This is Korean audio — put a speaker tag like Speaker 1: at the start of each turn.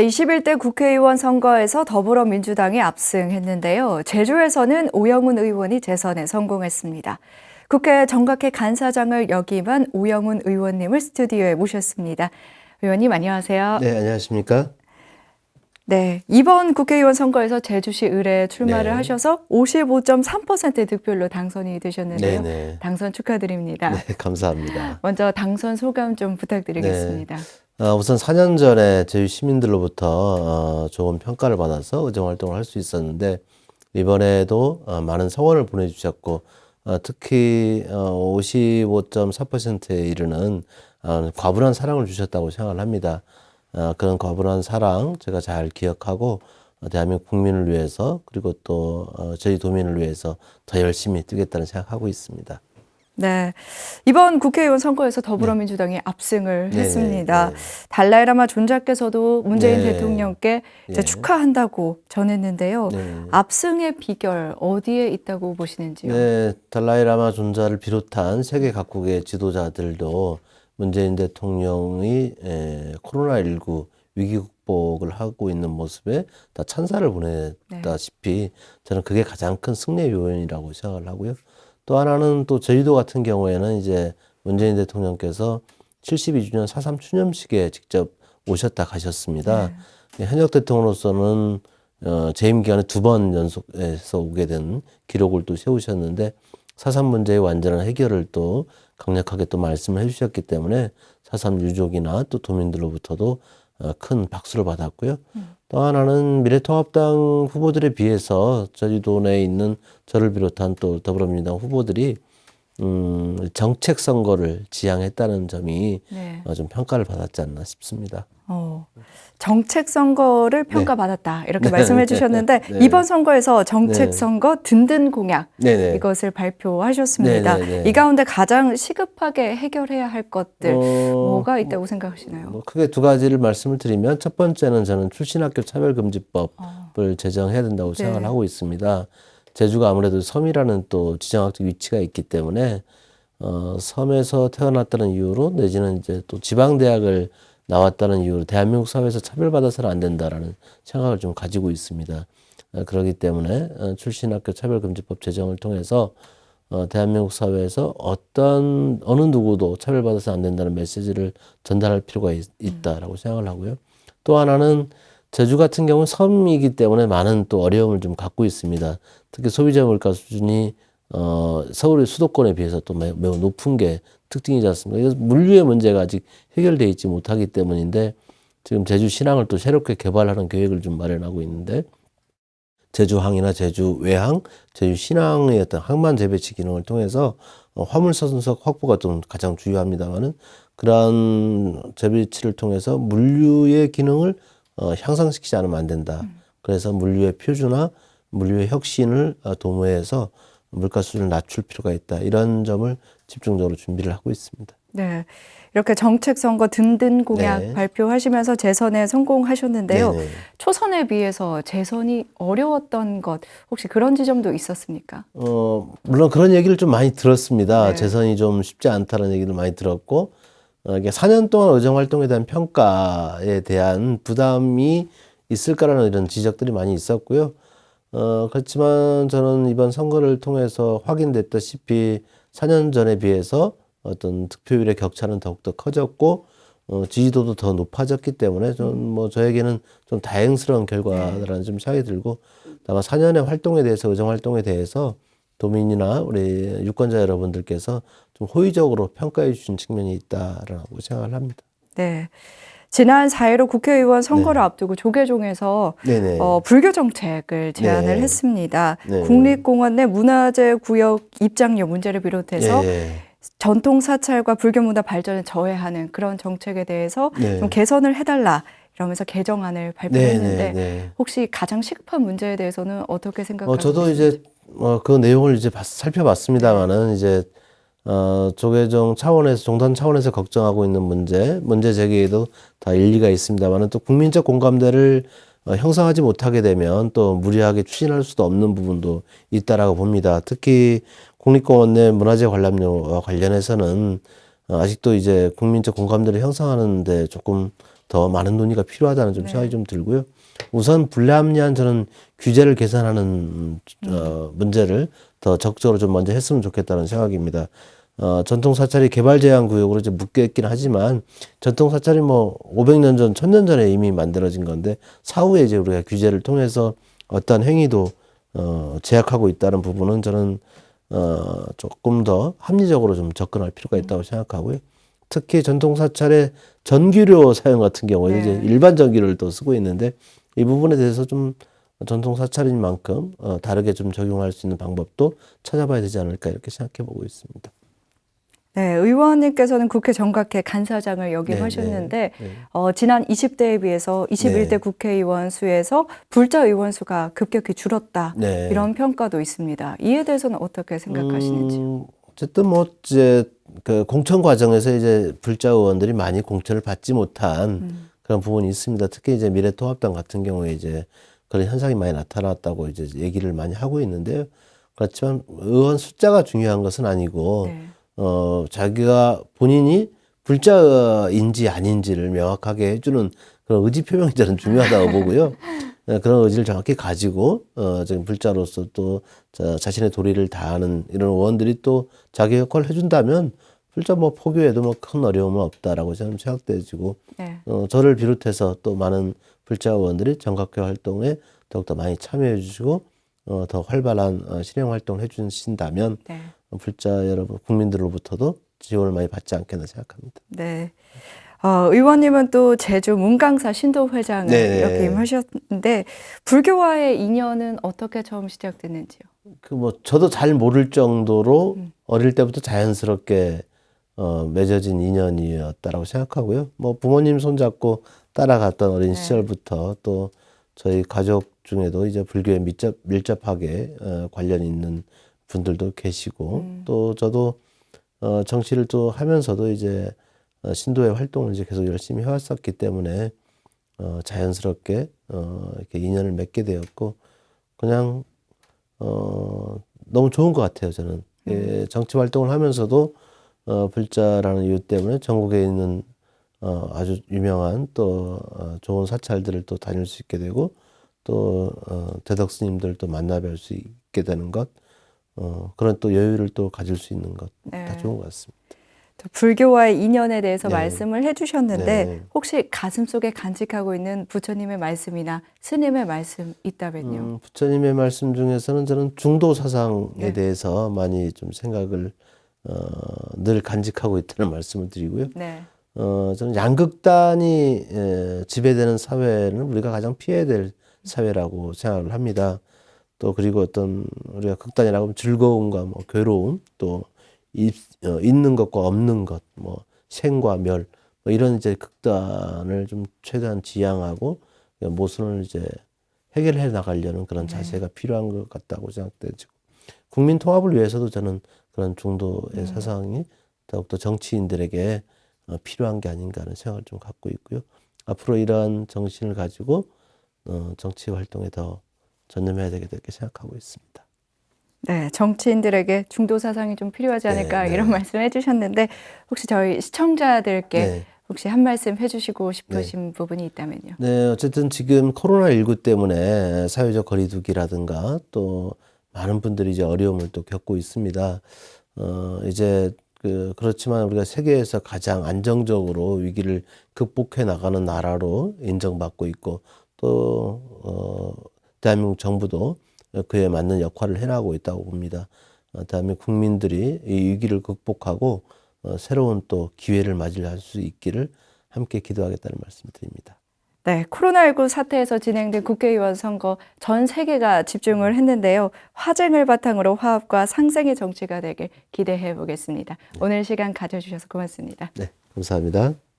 Speaker 1: 제21대 국회의원 선거에서 더불어민주당이 압승했는데요. 제주에서는 오영훈 의원이 재선에 성공했습니다. 국회 정각회 간사장을 역임한 오영훈 의원님을 스튜디오에 모셨습니다. 의원님 안녕하세요.
Speaker 2: 네, 안녕하십니까?
Speaker 1: 네, 이번 국회의원 선거에서 제주시 의뢰 출마를
Speaker 2: 네.
Speaker 1: 하셔서 55.3%의 득표로 당선이 되셨는데요.
Speaker 2: 네,
Speaker 1: 당선 축하드립니다.
Speaker 2: 네, 감사합니다.
Speaker 1: 먼저 당선 소감 좀 부탁드리겠습니다.
Speaker 2: 어, 우선 4년 전에 저희 시민들로부터 어, 좋은 평가를 받아서 의정 활동을 할 수 있었는데 이번에도 어, 많은 성원을 보내주셨고 어, 특히 어, 55.4%에 이르는 어, 과분한 사랑을 주셨다고 생각을 합니다. 어, 그런 과분한 사랑 제가 잘 기억하고 어, 대한민국 국민을 위해서 그리고 또 어, 저희 도민을 위해서 더 열심히 뛰겠다는 생각하고 있습니다.
Speaker 1: 네. 이번 국회의원 선거에서 더불어민주당이 압승을
Speaker 2: 네,
Speaker 1: 했습니다.
Speaker 2: 네, 네.
Speaker 1: 달라이라마 존자께서도 문재인
Speaker 2: 네.
Speaker 1: 대통령께 이제
Speaker 2: 네.
Speaker 1: 축하한다고 전했는데요.
Speaker 2: 네.
Speaker 1: 압승의 비결 어디에 있다고 보시는지요?
Speaker 2: 네, 달라이라마 존자를 비롯한 세계 각국의 지도자들도 문재인 대통령이 에, 코로나19 위기 극복을 하고 있는 모습에 다 찬사를 보냈다시피 저는 그게 가장 큰 승리의 요인이라고 생각을 하고요. 또 하나는 또 저희도 같은 경우에는 이제 문재인 대통령께서 72주년 4.3 추념식에 직접 오셨다 가셨습니다. 현역 대통령으로서는 어, 재임 기간에 두 번 연속해서 오게 된 기록을 또 세우셨는데 사삼 문제의 완전한 해결을 또 강력하게 또 말씀을 해주셨기 때문에 사삼 유족이나 또 도민들로부터도 어, 큰 박수를 받았고요. 또 하나는 미래통합당 후보들에 비해서 저희도 내에 있는 저를 비롯한 또 더불어민주당 후보들이 음, 정책 선거를 지향했다는 점이
Speaker 1: 네.
Speaker 2: 어, 좀 평가를 받았지 않나 싶습니다.
Speaker 1: 어, 정책 선거를 평가받았다 이렇게
Speaker 2: 네.
Speaker 1: 말씀해 주셨는데
Speaker 2: 네.
Speaker 1: 이번 선거에서 정책
Speaker 2: 네.
Speaker 1: 선거 든든 공약
Speaker 2: 네네.
Speaker 1: 이것을 발표하셨습니다.
Speaker 2: 네, 네, 네.
Speaker 1: 이 가운데 가장 시급하게 해결해야 할 것들
Speaker 2: 어,
Speaker 1: 뭐가 있다고 생각하시나요?
Speaker 2: 뭐 크게 두 가지를 말씀을 드리면 첫 번째는 저는 출신학교 차별금지법을
Speaker 1: 어,
Speaker 2: 제정해야 된다고
Speaker 1: 네.
Speaker 2: 생각을 하고 있습니다. 제주가 아무래도 섬이라는 또 지정학적 위치가 있기 때문에 어, 섬에서 태어났다는 이유로 내지는 이제 또 지방 대학을 나왔다는 이유로 대한민국 사회에서 차별받아서는 안 된다라는 생각을 좀 가지고 있습니다. 어, 그렇기 때문에 어, 출신학교 차별금지법 제정을 통해서 어, 대한민국 사회에서 어떤 어느 누구도 차별받아서 안 된다는 메시지를 전달할 필요가 있, 있다라고 생각을 하고요. 또 하나는 제주 같은 경우는 섬이기 때문에 많은 또 어려움을 좀 갖고 있습니다. 특히 소비자 물가 수준이 어, 서울의 수도권에 비해서 또 매, 매우 높은 게 특징이지 않습니까? 그래서 물류의 문제가 아직 해결돼 있지 못하기 때문인데 지금 제주 신항을 또 새롭게 개발하는 계획을 좀 마련하고 있는데 제주항이나 제주 외항, 제주 신항의 어떤 항만 재배치 기능을 통해서 어, 화물 선석 확보가 좀 가장 중요합니다만은 그러한 재배치를 통해서 물류의 기능을 어, 향상시키지 않으면 안 된다. 그래서 물류의 표준화, 물류의 혁신을 어, 도모해서 물가 수준을 낮출 필요가 있다. 이런 점을 집중적으로 준비를 하고 있습니다.
Speaker 1: 네. 이렇게 정책 선거 든든 공약
Speaker 2: 네.
Speaker 1: 발표하시면서 재선에 성공하셨는데요.
Speaker 2: 네네.
Speaker 1: 초선에 비해서 재선이 어려웠던 것 혹시 그런 지점도 있었습니까?
Speaker 2: 어, 물론 그런 얘기를 좀 많이 들었습니다.
Speaker 1: 네.
Speaker 2: 재선이 좀 쉽지 않다는 얘기를 많이 들었고, 어, 이게 4년 동안 의정 활동에 대한 평가에 대한 부담이 있을까라는 이런 지적들이 많이 있었고요. 어, 그렇지만 저는 이번 선거를 통해서 확인됐다시피 4년 전에 비해서 어떤 득표율의 격차는 더욱더 커졌고, 어, 지지도도 더 높아졌기 때문에 저는 뭐 저에게는 좀 다행스러운 결과라는 좀 생각이 들고, 다만 4년의 활동에 대해서, 의정 활동에 대해서 도민이나 우리 유권자 여러분들께서 좀 호의적으로 평가해 주신 측면이 있다라고 생각을 합니다.
Speaker 1: 네. 지난 4.15 국회의원 선거를 앞두고 조계종에서
Speaker 2: 네네.
Speaker 1: 어, 불교 정책을 제안을
Speaker 2: 네.
Speaker 1: 했습니다.
Speaker 2: 네.
Speaker 1: 국립공원 내 문화재 구역 입장료 문제를 비롯해서
Speaker 2: 예,
Speaker 1: 전통 사찰과 불교 문화 발전에 저해하는 그런 정책에 대해서
Speaker 2: 네.
Speaker 1: 좀 개선을 해달라 이러면서 개정안을 발표했는데
Speaker 2: 네, 네, 네.
Speaker 1: 혹시 가장 시급한 문제에 대해서는 어떻게 생각하고
Speaker 2: 어, 저도? 이제 어, 그 내용을 이제 봤- 살펴봤습니다만은 이제 어, 조계종 차원에서 종단 차원에서 걱정하고 있는 문제, 문제 제기에도 다 일리가 있습니다만은 또 국민적 공감대를 어, 형성하지 못하게 되면 또 무리하게 추진할 수도 없는 부분도 있다라고 봅니다. 특히 국립공원 내 문화재 관람료와 관련해서는 어, 아직도 이제 국민적 공감대를 형성하는데 조금 더 많은 논의가 필요하다는 좀
Speaker 1: 네.
Speaker 2: 생각이 좀 들고요. 우선 불합리한 저는 규제를 개선하는 어, 문제를 더 적극적으로 좀 먼저 했으면 좋겠다는 생각입니다. 어, 전통 사찰이 개발 제한 구역으로 이제 묶여 있긴 하지만 전통 사찰이 뭐 500년 전, 1000년 전에 이미 만들어진 건데 사후에 이제 우리가 규제를 통해서 어떤 행위도 어, 제약하고 있다는 부분은 저는 어, 조금 더 합리적으로 좀 접근할 필요가 있다고 생각하고요. 특히 전통 사찰의 전기료 사용 같은 경우에
Speaker 1: 네.
Speaker 2: 이제 일반 전기료를 또 쓰고 있는데 이 부분에 대해서 좀 전통 사찰인 만큼 어, 다르게 좀 적용할 수 있는 방법도 찾아봐야 되지 않을까 이렇게 생각해 보고 있습니다.
Speaker 1: 네, 의원님께서는 국회 정각회 간사장을 역임하셨는데
Speaker 2: 네, 네.
Speaker 1: 어, 지난 20대에 비해서 21대
Speaker 2: 네.
Speaker 1: 국회의원 수에서 불자 의원 수가 급격히 줄었다.
Speaker 2: 네.
Speaker 1: 이런 평가도 있습니다. 이에 대해서는 어떻게 생각하시는지?
Speaker 2: 음, 어쨌든 뭐 이제 그 공천 과정에서 이제 불자 의원들이 많이 공천을 받지 못한
Speaker 1: 음.
Speaker 2: 그런 부분이 있습니다. 특히 이제 미래통합당 같은 경우에 이제 그런 현상이 많이 나타났다고 이제 얘기를 많이 하고 있는데요. 그렇지만 의원 숫자가 중요한 것은 아니고
Speaker 1: 네.
Speaker 2: 어 자기가 본인이 불자인지 아닌지를 명확하게 해주는 그런 의지 표명이 저는 중요하다고 보고요. 네, 그런 의지를 정확히 가지고 어 지금 불자로서 또 자, 자신의 도리를 다하는 이런 의원들이 또 자기 역할을 해준다면 불자 뭐 포교에도 뭐 큰 어려움은 없다라고 저는 생각되지고
Speaker 1: 네.
Speaker 2: 어, 저를 비롯해서 또 많은 불자 의원들이 정각회 활동에 더욱더 많이 참여해 주시고 어, 더 활발한 어, 실행 활동을 해 주신다면
Speaker 1: 네.
Speaker 2: 어, 불자 여러분 국민들로부터도 지원을 많이 받지 않겠나 생각합니다.
Speaker 1: 네. 어, 의원님은 또 제주 문강사 신도회장을
Speaker 2: 네.
Speaker 1: 역임하셨는데 불교와의 인연은 어떻게 처음 시작됐는지요?
Speaker 2: 그 뭐 저도 잘 모를 정도로
Speaker 1: 음.
Speaker 2: 어릴 때부터 자연스럽게 어, 맺어진 인연이었다라고 생각하고요. 뭐 부모님 손잡고 따라갔던 어린
Speaker 1: 네.
Speaker 2: 시절부터 또 저희 가족 중에도 이제 불교에 밀접, 밀접하게 어, 관련 있는 분들도 계시고
Speaker 1: 음.
Speaker 2: 또 저도 어, 정치를 또 하면서도 이제 어, 신도의 활동을 이제 계속 열심히 해왔었기 때문에 어, 자연스럽게 어, 이렇게 인연을 맺게 되었고 그냥 어, 너무 좋은 것 같아요, 저는. 예, 정치 활동을 하면서도, 어, 불자라는 이유 때문에 전국에 있는, 어, 아주 유명한 또, 어, 좋은 사찰들을 또 다닐 수 있게 되고, 또, 어, 대덕 스님들도 만나뵐 수 있게 되는 것, 어, 그런 또 여유를 또 가질 수 있는 것, 다
Speaker 1: 네.
Speaker 2: 좋은 것 같습니다.
Speaker 1: 또 불교와의 인연에 대해서
Speaker 2: 네.
Speaker 1: 말씀을 해주셨는데
Speaker 2: 네.
Speaker 1: 혹시 가슴 속에 간직하고 있는 부처님의 말씀이나 스님의 말씀 있다면요?
Speaker 2: 음, 부처님의 말씀 중에서는 저는 중도 사상에
Speaker 1: 네.
Speaker 2: 대해서 많이 좀 생각을, 어, 늘 간직하고 있다는 말씀을 드리고요.
Speaker 1: 네.
Speaker 2: 어, 저는 양극단이 에, 지배되는 사회는 우리가 가장 피해야 될 사회라고 생각을 합니다. 또 그리고 어떤 우리가 극단이라고 하면 즐거움과 뭐 괴로움 또 있, 어, 있는 것과 없는 것, 뭐 생과 멸, 뭐 이런 이제 극단을 좀 최대한 지양하고 모순을 이제 해결해 나가려는 그런
Speaker 1: 네.
Speaker 2: 자세가 필요한 것 같다고 생각되지고 국민 통합을 위해서도 저는 그런 중도의 사상이 더욱더 정치인들에게 어, 필요한 게 아닌가 하는 생각을 좀 갖고 있고요. 앞으로 이러한 정신을 가지고 어, 정치 활동에 더 전념해야 되겠다 이렇게 생각하고 있습니다.
Speaker 1: 네, 정치인들에게 중도 사상이 좀 필요하지 않을까
Speaker 2: 네, 네.
Speaker 1: 이런 말씀 해주셨는데 혹시 저희 시청자들께
Speaker 2: 네.
Speaker 1: 혹시 한 말씀 해주시고 싶으신 부분이 있다면요?
Speaker 2: 네, 어쨌든 지금 코로나 19 때문에 사회적 거리두기라든가 또 많은 분들이 이제 어려움을 또 겪고 있습니다. 어, 이제 그, 그렇지만 우리가 세계에서 가장 안정적으로 위기를 극복해 나가는 나라로 인정받고 있고 또, 어, 대한민국 정부도 그에 맞는 역할을 해나가고 있다고 봅니다. 어, 대한민국 국민들이 이 위기를 극복하고 어, 새로운 또 기회를 맞이할 수 있기를 함께 기도하겠다는 말씀을 드립니다.
Speaker 1: 네, 코로나19 사태에서 진행된 국회의원 선거 전 세계가 집중을 했는데요. 화쟁을 바탕으로 화합과 상생의 정치가 되길 기대해 보겠습니다. 오늘 시간 가져주셔서 고맙습니다.
Speaker 2: 네, 감사합니다.